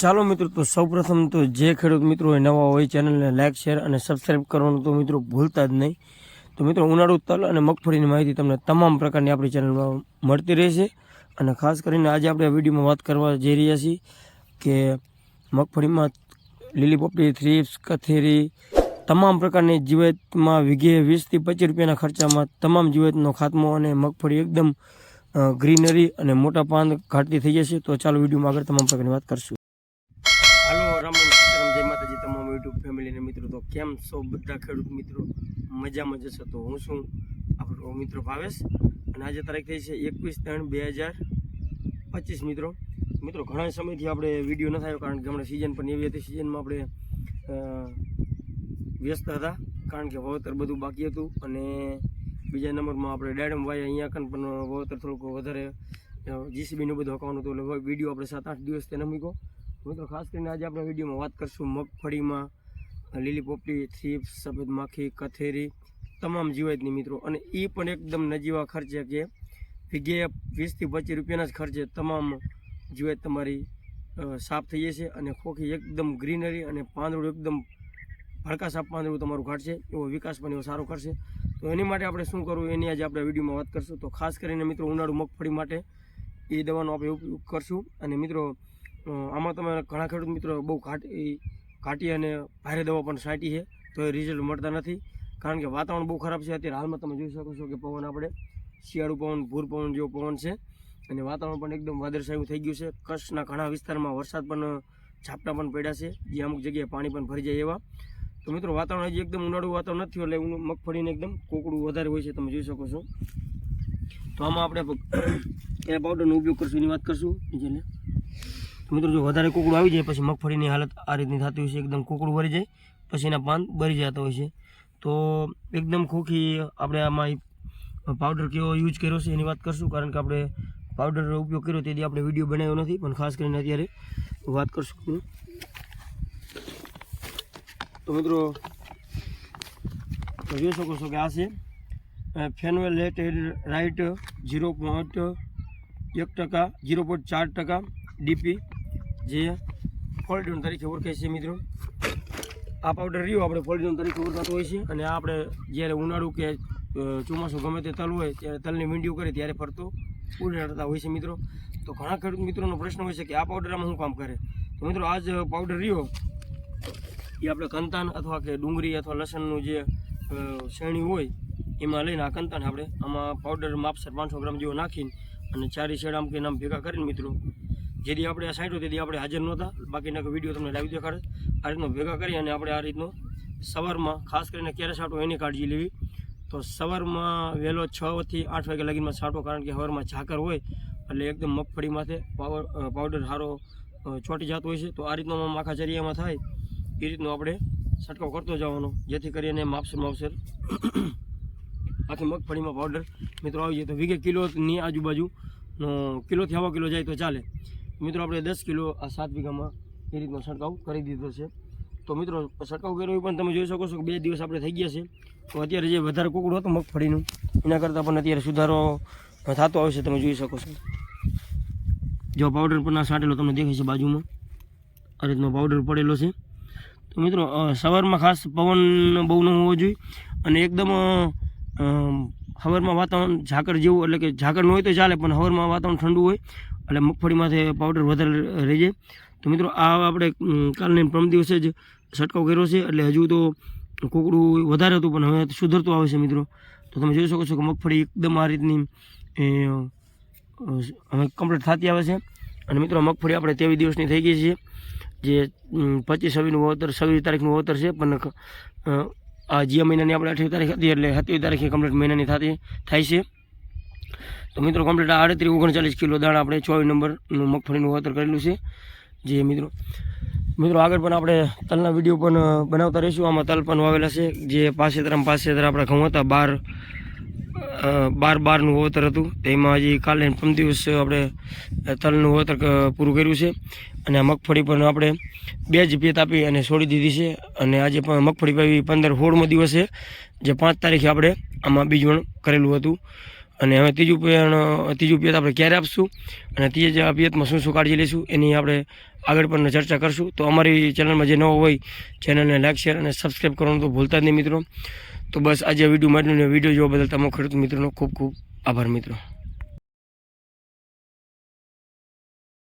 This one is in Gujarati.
ચાલો મિત્રો, તો સૌપ્રથમ તો જે ખેડૂત મિત્રો નવા હોય ચેનલને લાઇક શેર અને સબસ્ક્રાઈબ કરવાનું તો મિત્રો ભૂલતા જ નહીં. તો મિત્રો, ઉનાળુ તલ અને મગફળીની માહિતી તમને તમામ પ્રકારની આપણી ચેનલમાં મળતી રહેશે. અને ખાસ કરીને આજે આપણે આ વિડીયોમાં વાત કરવા જઈ રહ્યા છીએ કે મગફળીમાં લીલી પોપડી થ્રીપ્સ કથેરી તમામ પ્રકારની જીવાતમાં વીઘે વીસથી પચીસ રૂપિયાના ખર્ચામાં તમામ જીવાતનો ખાતમો અને મગફળી એકદમ ગ્રીનરી અને મોટા પાન ઘાટતી થઈ જશે. તો ચાલો વિડીયોમાં આગળ તમામ પ્રકારની વાત કરશું. ફેમિલીને મિત્રો, તો કેમ છો બધા ખેડૂત મિત્રો? મજામાં જશો તો હું છું આપણો મિત્રો ભાવેશ અને આજે તારીખ થઈ છે એકવીસ ત્રણ બે હજાર પચીસ મિત્રો. મિત્રો, ઘણા સમયથી આપણે વીડિયો ન થયો કારણ કે હમણાં સિઝન પણ એવી હતી સિઝનમાં આપણે વ્યસ્ત હતા કારણ કે વાવેતર બધું બાકી હતું અને બીજા નંબરમાં આપણે ડાયડમ વાય અહીંયા કન પણ વાવેતર થોડુંક વધારે જીસીબીનું બધું હકવાનું હતું. એટલે વીડિયો આપણે સાત આઠ દિવસ તેને મૂક્યો. મિત્રો, ખાસ કરીને આજે આપણે વિડીયોમાં વાત કરશું મગફળીમાં લીલી પોપટી થ્રીપ સફેદ માખી કથેરી તમામ જીવાતની મિત્રો. અને એ પણ એકદમ નજીવા ખર્ચે કે વીઘે વીસથી પચીસ રૂપિયાના જ ખર્ચે તમામ જીવાત તમારી સાફ થઈ જશે અને ખોખી એકદમ ગ્રીનરી અને પાંદડું એકદમ ભડકા સાફ પાંદડું તમારું ઘટશે, એવો વિકાસ પણ એવો સારો કરશે. તો એની માટે આપણે શું કરવું એની આજે આપણે વિડીયોમાં વાત કરશું. તો ખાસ કરીને મિત્રો ઉનાળુ મગફળી માટે એ દવાનો આપણે ઉપયોગ કરશું. અને મિત્રો આમાં તમે ઘણા ખેડૂત મિત્રો બહુ ઘાટ ઘાટી અને ભારે દવા પણ છાંટી છે. તો એ રિઝલ્ટ મળતા નથી. કારણ કે વાતાવરણ બહુ ખરાબ છે. અત્યારે હાલમાં તમે જોઈ શકો છો કે પવન આપણે શિયાળુ પવન, ભૂર પવન જેવો પવન છે. અને વાતાવરણ પણ એકદમ વાદળછાયું થઈ ગયું છે. કચ્છના ઘણા વિસ્તારમાં વરસાદ પણ, ઝાપટા પણ પડ્યા છે. જે અમુક જગ્યાએ પાણી પણ ભરી જાય એવા. તો મિત્રો, વાતાવરણ હજી એકદમ ઉનાળું વાતાવરણ નથી એટલે મગફળીને એકદમ કોકડું વધારે હોય છે તમે જોઈ શકો છો. તો આમાં આપણે એ પાવડરનો ઉપયોગ કરશું, એની વાત કરશું. જેને તો મિત્રો જો વધારે કુકડું આવી જાય, પછી મગફળીની હાલત આ રીતની થતી હોય છે, એકદમ કુકડું ભરી જાય, પછી એના પાન બરી જતા હોય છે. તો એકદમ ખોખી આપણે આમાં પાવડર કેવો યુઝ કર્યો છે એની વાત કરશું, કારણ કે આપણે પાવડર ઉપયોગ કર્યો તેથી આપણે વીડિયો બનાવ્યો નથી, પણ ખાસ કરીને અત્યારે વાત કરશું તો મિત્રો જોઈ શકો છો કે આ છે ફેનવેલેટેડ રાઇટ ઝીરો પોઈન્ટ એક ટકા ઝીરો પોઈન્ટ ચાર ટકા ડીપી જે ફોલ્ડ્યુન તરીકે ઓળખાય છે મિત્રો. આ પાવડર રહ્યો, આપણે ફોલ્ડ્યુન તરીકે ઓળખાતો હોય છે. અને આપણે જ્યારે ઉનાળું કે ચોમાસું ગમે તે તલ હોય, ત્યારે તલની મીંડીઓ કરે ત્યારે ફરતો ઉડાડતા હોય છે મિત્રો. તો ઘણા ખેડૂત મિત્રોનો પ્રશ્ન હોય છે કે આ પાવડર આમાં શું કામ કરે? તો મિત્રો, આ જ પાવડર રહ્યો. એ આપણે કંતાન અથવા કે ડુંગળી અથવા લસણનું જે શેણી હોય, એમાં લઈને આ કંતાન આપણે આમાં પાવડર માપસર પાંચસો ગ્રામ જેવો નાખીને અને ચારી શેડામ કે નામ ભેગા કરીને મિત્રો જેથી આપણે આ સાઈડો તેથી આપણે હાજર નહોતા, બાકીના વીડિયો તમને લાવી દેખાડે. આ રીતનો ભેગા કરી અને આપણે આ રીતનો સવારમાં, ખાસ કરીને ક્યારે છાંટો એની કાળજી લેવી? તો સવારમાં વહેલો છ થી આઠ વાગ્યા લગીમાં છાંટો કારણ કે સવારમાં ઝાકર હોય, એટલે એકદમ મગફળી માથે પાવર પાવડર સારો ચોંટી જતો હોય છે. તો આ રીતનો માખા ચરિયામાં થાય, એ રીતનો આપણે છંટકાવ કરતો જવાનો, જેથી કરીને માપસર માપસર આખી મગફળીમાં પાવડર મિત્રો આવી જાય તો વીઘે કિલોની આજુબાજુનો, કિલોથી આવો કિલો જાય તો ચાલે. મિત્રો, આપણે દસ કિલો આ સાત વીઘામાં એ રીતનો છંટકાવ કરી દીધો છે. તો મિત્રો, છંટકાવ કર્યો પણ તમે જોઈ શકો છો કે બે દિવસ આપણે થઈ ગયા છે. તો અત્યારે જે વધારે કુકડું હતું મગફળીનું, એના કરતાં પણ અત્યારે સુધારો થતો આવશે, તમે જોઈ શકો છો. જો પાવડર પણ આ છાંટેલો તમને દેખાય છે બાજુમાં. આ રીતનો પાવડર પડેલો છે. તો મિત્રો સવારમાં ખાસ પવન બહુ ન હોવો જોઈએ અને એકદમ સવારમાં વાતાવરણ ઝાકળ જેવું, એટલે કે ઝાકળ ન હોય તો ચાલે, પણ હવરમાં વાતાવરણ ઠંડુ હોય, એટલે મગફળીમાંથી પાવડર વધારે રહી જાય તો મિત્રો, આ આપણે કાલની પ્રમ દિવસે જ છંટકાવ કર્યો છે, એટલે હજુ તો કોકડું વધારે હતું, પણ હવે સુધરતું આવે છે, મિત્રો. તો તમે જોઈ શકો છો કે મગફળી એકદમ આ રીતની હવે કમ્પ્લીટ થતી આવે છે. અને મિત્રો મગફળી આપણે ત્રેવીસ દિવસની થઈ ગઈ છે, જે પચીસ છવ્વીસનું વાવતર છવ્વીસ તારીખનું વાવતર છે, પણ જીયા મહિનાની આપણે અઠ્યાવીસ તારીખ હતી એટલે સત્યાવીસ તારીખે કમ્પ્લીટ મહિનાની થતી, થાય છે. તો મિત્રો કમ્પ્લીટ આડત્રીસ ઓગણચાલીસ કિલો દાણ આપણે ચોવીસ નંબરનું મગફળીનું વાવતર કરેલું છે. જે મિત્રો મિત્રો આગળ પણ આપણે તલના વીડિયો પણ બનાવતા રહીશું. આમાં તલ પણ વાવેલા છે. જે પાસેતરામ પાસેતર આપણા ઘઉં હતા, બાર બાર બારનું વાવતર હતું. તેમાં હજી કાલે ને દિવસ આપણે તલનું વાવતર પૂરું કર્યું છે. અને આ મગફળી પણ આપણે બે જ પેત આપી અને છોડી દીધી છે. અને આજે પણ મગફળી પાવી પંદર સોળમો દિવસ જે પાંચ તારીખે આપણે આમાં બીજવણ કરેલું હતું. અને હવે ત્રીજું પિયત ત્રીજું પિયત આપણે ક્યારે આપશું અને ત્રીજા પિયતમાં શું શું કાળજી લઈશું એની આપણે આગળ પણ ચર્ચા કરશું. તો અમારી ચેનલમાં જે નવો હોય ચેનલને લાઇક શેર અને સબસ્ક્રાઈબ કરવાનું તો ભૂલતા જ નહીં મિત્રો. તો બસ આજે વીડિયો માટે વીડિયો જોવા બદલ તમામ ખેડૂત મિત્રોનો ખૂબ ખૂબ આભાર મિત્રો.